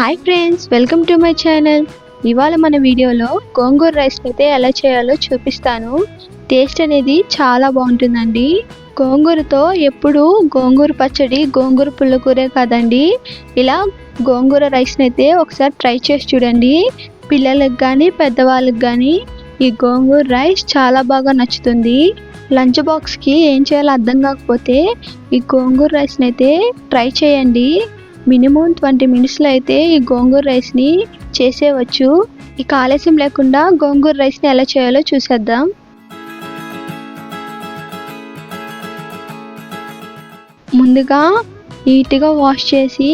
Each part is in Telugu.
Hi friends welcome to my channel ఇవాళ మన వీడియోలో గోంగూర రైస్ అయితే ఎలా చేయాలో చూపిస్తాను. టేస్ట్ అనేది చాలా బాగుంటుందండి. గోంగూరతో ఎప్పుడు గోంగూర పచ్చడి గోంగూర పుల్లకూరే కాదండి. ఇలా గోంగూర రైస్ని అయితే ఒకసారి ట్రై చేసి చూడండి. పిల్లలకు కానీ పెద్దవాళ్ళకి కానీ ఈ గోంగూర రైస్ చాలా బాగా నచ్చుతుంది. లంచ్ బాక్స్కి ఏం చేయాలో అర్థం కాకపోతే ఈ గోంగూర రైస్ని అయితే ట్రై చేయండి. మినిమం ట్వంటీ మినిట్స్లో అయితే ఈ గోంగూర రైస్ని చేసేవచ్చు ఇక ఆలస్యం లేకుండా గోంగూర రైస్ని ఎలా చేయాలో చూసేద్దాం. ముందుగా నీట్గా వాష్ చేసి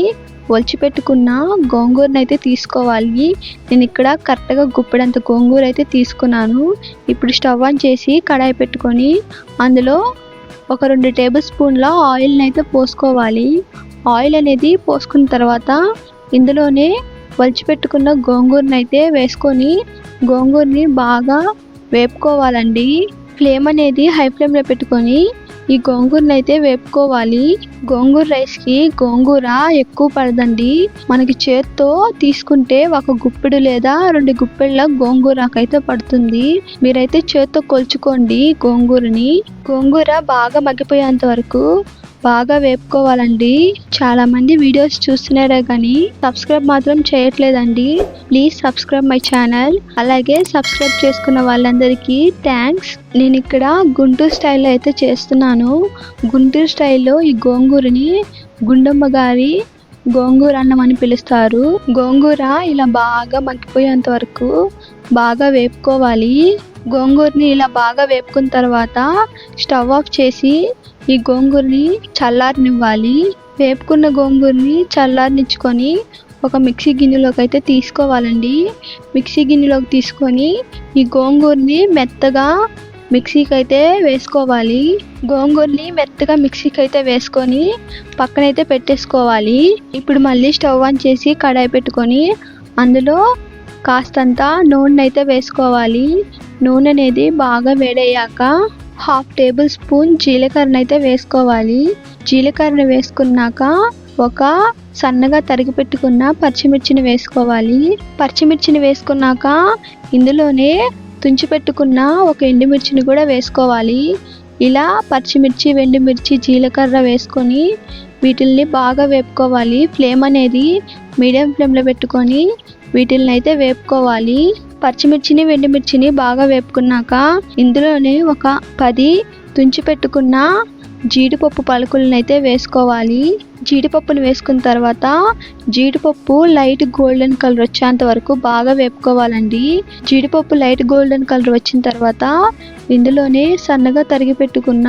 ఒలిచిపెట్టుకున్న గోంగూరని అయితే తీసుకోవాలి. నేను ఇక్కడ కరెక్ట్గా గుప్పెడంత గోంగూర అయితే తీసుకున్నాను. ఇప్పుడు స్టవ్ ఆన్ చేసి కడాయి పెట్టుకొని అందులో ఒక రెండు టేబుల్ స్పూన్ల ఆయిల్ని అయితే పోసుకోవాలి. ఆయిల్ అనేది పోసుకున్న తర్వాత ఇందులోనే వలిచిపెట్టుకున్న గోంగూరని అయితే వేసుకొని గోంగూరని బాగా వేపుకోవాలండి. ఫ్లేమ్ అనేది హై ఫ్లేమ్లో పెట్టుకొని ఈ గోంగూరని అయితే వేపుకోవాలి. గోంగూర రైస్కి గోంగూర ఎక్కువ పడదండి. మనకి చేత్తో తీసుకుంటే ఒక గుప్పెడు లేదా రెండు గుప్పెళ్ళ గోంగూరకైతే పడుతుంది. మీరైతే చేత్తో కొలుచుకోండి గోంగూరని. గోంగూర బాగా మగ్గిపోయేంత వరకు బాగా వేపుకోవాలండి. చాలా మంది వీడియోస్ చూస్తున్నారే కానీ సబ్స్క్రైబ్ మాత్రం చేయట్లేదండి. Please subscribe my channel. అలాగే సబ్స్క్రైబ్ చేసుకున్న వాళ్ళందరికీ థ్యాంక్స్. నేను ఇక్కడ గుంటూరు స్టైల్లో అయితే చేస్తున్నాను. గుంటూరు స్టైల్లో ఈ గోంగూరని గుండమ్మ గారి గోంగూర అన్నం అని పిలుస్తారు. గోంగూర ఇలా బాగా మగ్గిపోయేంత వరకు బాగా వేపుకోవాలి. గోంగూరని ఇలా బాగా వేపుకున్న తర్వాత స్టవ్ ఆఫ్ చేసి ఈ గోంగూరని చల్లారనివ్వాలి. వేపుకున్న గోంగూరని చల్లారనిచ్చుకొని ఒక మిక్సీ గిన్నెలోకి అయితే తీసుకోవాలండి. మిక్సీ గిన్నెలోకి తీసుకొని ఈ గోంగూరని మెత్తగా మిక్సీకి అయితే వేసుకోవాలి. గోంగూరని మెత్తగా మిక్సీకి అయితే వేసుకొని పక్కనైతే పెట్టేసుకోవాలి. ఇప్పుడు మళ్ళీ స్టవ్ ఆన్ చేసి కడాయి పెట్టుకొని అందులో కాస్తంత నూనె అయితే వేసుకోవాలి. నూనె అనేది బాగా వేడయ్యాక హాఫ్ టేబుల్ స్పూన్ జీలకర్ర అయితే వేసుకోవాలి. జీలకర్రను వేసుకున్నాక ఒక సన్నగా తరిగి పెట్టుకున్న పచ్చిమిర్చిని వేసుకోవాలి. పచ్చిమిర్చిని వేసుకున్నాక ఇందులోనే తుంచి పెట్టుకున్న ఒక ఎండుమిర్చిని కూడా వేసుకోవాలి. ఇలా పచ్చిమిర్చి వెండిమిర్చి జీలకర్ర వేసుకొని వీటిల్ని బాగా వేపుకోవాలి. ఫ్లేమ్ అనేది మీడియం ఫ్లేమ్లో పెట్టుకొని వీటిల్ని అయితే వేపుకోవాలి. పచ్చిమిర్చిని వెండిమిర్చిని బాగా వేపుకున్నాక ఇందులోనే ఒక పది తుంచి పెట్టుకున్న జీడిపప్పు పలుకులను అయితే వేసుకోవాలి. జీడిపప్పును వేసుకున్న తర్వాత జీడిపప్పు లైట్ గోల్డెన్ కలర్ వచ్చేంత వరకు బాగా వేపుకోవాలండి. జీడిపప్పు లైట్ గోల్డెన్ కలర్ వచ్చిన తర్వాత ఇందులోనే సన్నగా తరిగి పెట్టుకున్న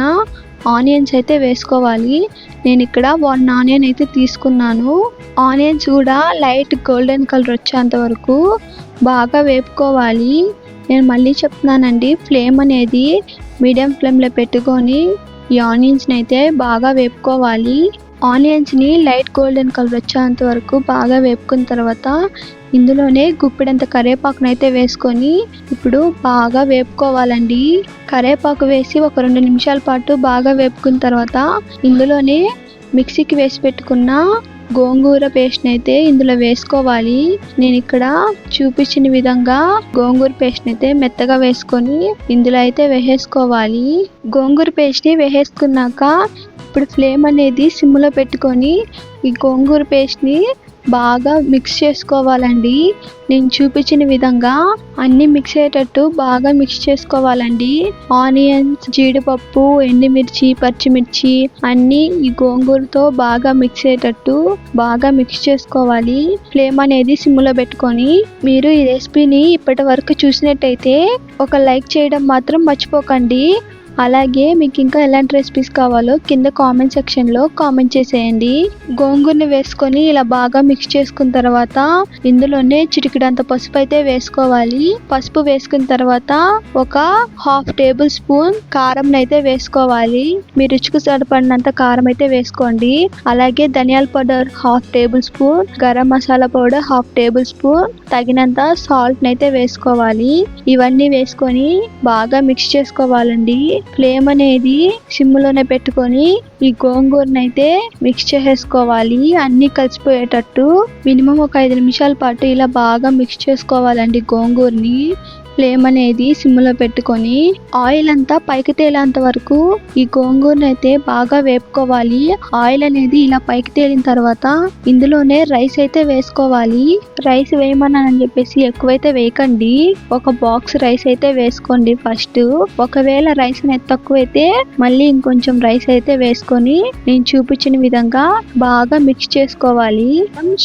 ఆనియన్స్ అయితే వేసుకోవాలి. నేను ఇక్కడ వన్ ఆనియన్ అయితే తీసుకున్నాను. ఆనియన్స్ కూడా లైట్ గోల్డెన్ కలర్ వచ్చేంత వరకు బాగా వేపుకోవాలి. నేను మళ్ళీ చెప్తున్నానండి ఫ్లేమ్ అనేది మీడియం ఫ్లేమ్లో పెట్టుకొని ఈ ఆనియన్స్ని అయితే బాగా వేపుకోవాలి. ఆనియన్స్ని లైట్ గోల్డెన్ కలర్ వచ్చేంత వరకు బాగా వేపుకున్న తర్వాత ఇందులోనే గుప్పెడంత కరేపాకును అయితే వేసుకొని ఇప్పుడు బాగా వేపుకోవాలండి. కరేపాకు వేసి ఒక రెండు నిమిషాల పాటు బాగా వేపుకున్న తర్వాత ఇందులోనే మిక్సీకి వేసి పెట్టుకున్న గోంగూర పేస్ట్ని అయితే ఇందులో వేసుకోవాలి. నేను ఇక్కడ చూపించిన విధంగా గోంగూర పేస్ట్ని అయితే మెత్తగా వేసుకొని ఇందులో అయితే వేసేసుకోవాలి. గోంగూర పేస్ట్ని వేసేసుకున్నాక ఇప్పుడు ఫ్లేమ్ అనేది సిమ్లో పెట్టుకొని ఈ గోంగూర పేస్ట్ని బాగా మిక్స్ చేసుకోవాలండి. నేను చూపించిన విధంగా అన్నీ మిక్స్ అయ్యేటట్టు బాగా మిక్స్ చేసుకోవాలండి. ఆనియన్స్ జీడిపప్పు ఎండుమిర్చి పచ్చిమిర్చి అన్నీ ఈ గోంగూరతో బాగా మిక్స్ అయ్యేటట్టు బాగా మిక్స్ చేసుకోవాలి. ఫ్లేమ్ అనేది సిమ్లో పెట్టుకొని మీరు ఈ రెసిపీని ఇప్పటి వరకు చూసినట్టయితే ఒక లైక్ చేయడం మాత్రం మర్చిపోకండి. అలాగే మీకు ఇంకా ఎలాంటి రెసిపీస్ కావాలో కింద కామెంట్ సెక్షన్లో కామెంట్ చేసేయండి. గోంగూరని వేసుకొని ఇలా బాగా మిక్స్ చేసుకున్న తర్వాత ఇందులోనే చిటికిడంత పసుపు అయితే వేసుకోవాలి. పసుపు వేసుకున్న తర్వాత ఒక హాఫ్ టేబుల్ స్పూన్ కారం అయితే వేసుకోవాలి. మీ రుచికి సరిపడినంత కారం అయితే వేసుకోండి. అలాగే ధనియాల powder half tablespoon garam masala powder half tablespoon తగినంత సాల్ట్ అయితే వేసుకోవాలి. ఇవన్నీ వేసుకొని బాగా మిక్స్ చేసుకోవాలండి. ఫ్లేమ్ అనేది సిమ్లోనే పెట్టుకొని ఈ గోంగూరని అయితే మిక్స్ చేసేసుకోవాలి. అన్ని కలిసిపోయేటట్టు మినిమం ఒక ఐదు నిమిషాల పాటు ఇలా బాగా మిక్స్ చేసుకోవాలండి గోంగూరని. ఫ్లేమ్ అనేది సిమ్లో పెట్టుకొని ఆయిల్ అంతా పైకి తేలేంత వరకు ఈ గోంగూరని అయితే బాగా వేపుకోవాలి. ఆయిల్ అనేది ఇలా పైకి తేలిన తర్వాత ఇందులోనే రైస్ అయితే వేసుకోవాలి. రైస్ వేయమన్నానని చెప్పేసి ఎక్కువైతే వేయకండి. ఒక బాక్స్ రైస్ అయితే వేసుకోండి ఫస్ట్. ఒకవేళ రైస్ అనేది తక్కువైతే మళ్ళీ ఇంకొంచెం రైస్ అయితే వేసుకొని నేను చూపించిన విధంగా బాగా మిక్స్ చేసుకోవాలి.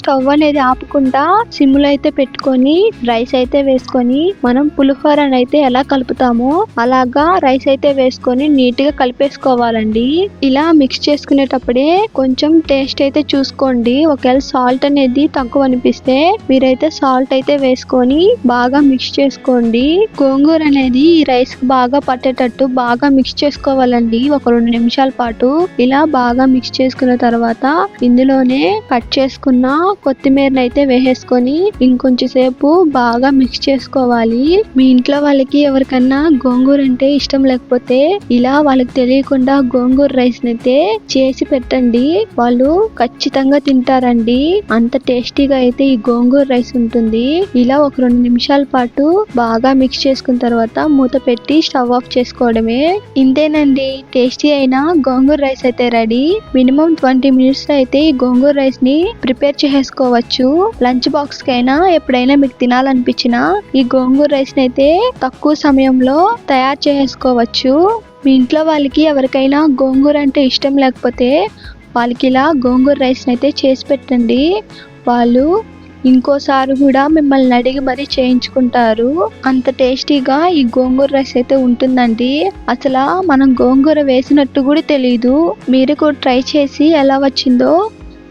స్టవ్ అనేది ఆపకుండా సిమ్లో అయితే పెట్టుకొని రైస్ అయితే వేసుకొని మనం పులిహోరని అయితే ఎలా కలుపుతామో అలాగా రైస్ అయితే వేసుకొని నీట్గా కలిపేసుకోవాలండి. ఇలా మిక్స్ చేసుకునేటప్పుడే కొంచెం టేస్ట్ అయితే చూసుకోండి. ఒకవేళ సాల్ట్ అనేది తక్కువ అనిపిస్తే మీరైతే సాల్ట్ అయితే వేసుకొని బాగా మిక్స్ చేసుకోండి. గోంగూర అనేది ఈ రైస్ బాగా పట్టేటట్టు బాగా మిక్స్ చేసుకోవాలండి. ఒక రెండు నిమిషాల పాటు ఇలా బాగా మిక్స్ చేసుకున్న తర్వాత ఇందులోనే కట్ చేసుకున్న కొత్తిమీరని అయితే వేసేసుకొని ఇంకొంచెం సేపు బాగా మిక్స్ చేసుకోవాలి. మీ ఇంట్లో వాళ్ళకి ఎవరికన్నా గోంగూర అంటే ఇష్టం లేకపోతే ఇలా వాళ్ళకి తెలియకుండా గోంగూర రైస్ అయితే చేసి పెట్టండి. వాళ్ళు ఖచ్చితంగా తింటారండి. అంత టేస్టీగా అయితే ఈ గోంగూర రైస్ ఉంటుంది. ఇలా ఒక రెండు నిమిషాల పాటు బాగా మిక్స్ చేసుకున్న తర్వాత మూత పెట్టి స్టవ్ ఆఫ్ చేసుకోవడమే. ఇంతేనండి. టేస్టీ అయిన గోంగూర రైస్ అయితే రెడీ. మినిమం ట్వంటీ మినిట్స్లో అయితే ఈ గోంగూర రైస్ని ప్రిపేర్ చేసుకోవచ్చు. లంచ్ బాక్స్ కైనా ఎప్పుడైనా మీకు తినాలనిపించినా ఈ గోంగూర రైస్ని అయితే తక్కువ సమయంలో తయారు చేసుకోవచ్చు మీ ఇంట్లో వాళ్ళకి ఎవరికైనా గోంగూర అంటే ఇష్టం లేకపోతే వాళ్ళకి ఇలా గోంగూర రైస్ని అయితే చేసి పెట్టండి. వాళ్ళు ఇంకోసారి కూడా మిమ్మల్ని అడిగి మరీ చేయించుకుంటారు. అంత టేస్టీగా ఈ గోంగూర రైస్ అయితే ఉంటుందండి. అసలు మనం గోంగూర వేసినట్టు కూడా తెలీదు. మీరు కూడా ట్రై చేసి ఎలా వచ్చిందో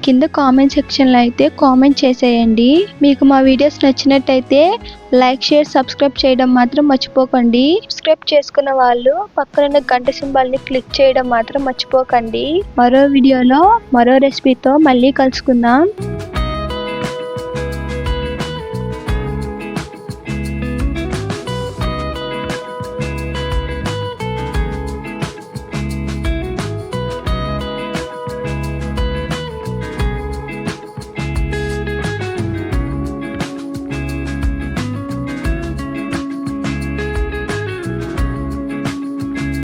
కింద కామెంట్ సెక్షన్లో అయితే కామెంట్ చేసేయండి. మీకు మా వీడియోస్ నచ్చినట్టయితే లైక్ షేర్ సబ్స్క్రైబ్ చేయడం మాత్రం మర్చిపోకండి. సబ్స్క్రైబ్ చేసుకున్న వాళ్ళు పక్కన గంట సింబల్ని క్లిక్ చేయడం మాత్రం మర్చిపోకండి. మరో వీడియోలో మరో రెసిపీతో మళ్ళీ కలుసుకుందాం.